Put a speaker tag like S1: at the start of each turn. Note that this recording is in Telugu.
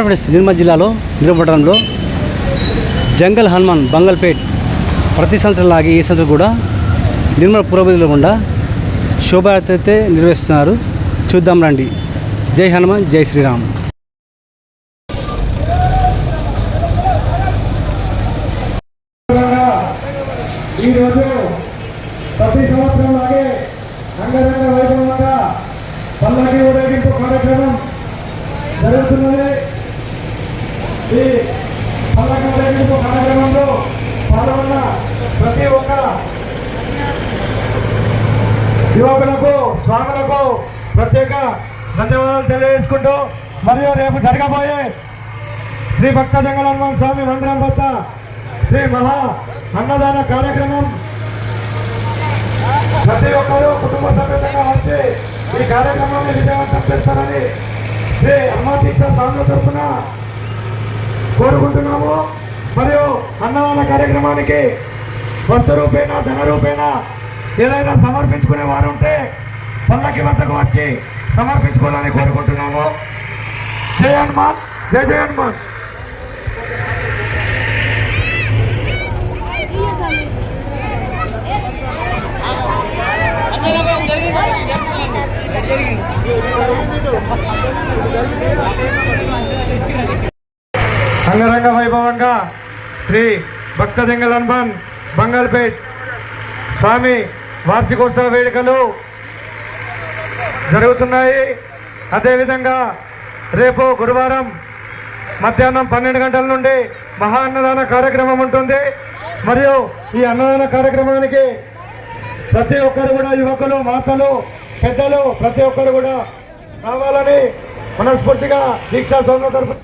S1: ఆంధ్రప్రదేశ్ నిర్మల్ జిల్లాలో నిర్మపట్టణంలో జంగల్ హనుమాన్ బంగల్పేట్ ప్రతి సంవత్సరం లాగే ఈ సంవత్సరం కూడా నిర్మల్ పురోగతిలో ఉండా శోభాయాత్ర అయితే నిర్వహిస్తున్నారు. చూద్దాం రండి. జై హనుమాన్ జై శ్రీరామ్.
S2: ఈరోజు ప్రతి సంవత్సరం లాగే అంగరంగ వైభవంగా పల్లకి ఊరేగింపు కార్యక్రమం జరుగుతున్నది. ఈ పల్లకి ఊరేగింపు కార్యక్రమంలో పాల్గొన్న ప్రతి ఒక్క యువకులకు స్వాములకు ప్రత్యేక ధన్యవాదాలు తెలియజేసుకుంటూ మరియు రేపు జరగబోయే శ్రీ భక్త జంగల హనుమాన్ స్వామి మందిరం వద్ద శ్రీ మహా అన్నదాన కార్యక్రమం. ప్రతి ఒక్కరూ కుటుంబ సమేతంగా వచ్చి ఈ కార్యక్రమాన్ని విజయవంతం చేస్తారని శ్రీ అమ్మాతీక్ష స్వామి తరఫున కోరుకుంటున్నాము. మరియు అన్నదాన కార్యక్రమానికి వస్తు రూపేణ ధన రూపేణ ఏదైనా సమర్పించుకునే వారు ఉంటే పల్లకి వద్దకు వచ్చి సమర్పించుకోవాలని కోరుకుంటున్నాము. జై హనుమాన్ జయ జై హనుమాన్. అంగరంగ వైభవంగా శ్రీ భక్తదింగల్ హనుమాన్ బంగాల్పేట్ స్వామి వార్షికోత్సవ వేడుకలు జరుగుతున్నాయి. అదేవిధంగా రేపు గురువారం మధ్యాహ్నం పన్నెండు గంటల నుండి మహా అన్నదాన కార్యక్రమం ఉంటుంది. మరియు ఈ అన్నదాన కార్యక్రమానికి ప్రతి ఒక్కరు కూడా యువకులు మాతలు పెద్దలు ప్రతి ఒక్కరు కూడా కావాలని మనస్ఫూర్తిగా దీక్షా సౌందర్య తరఫున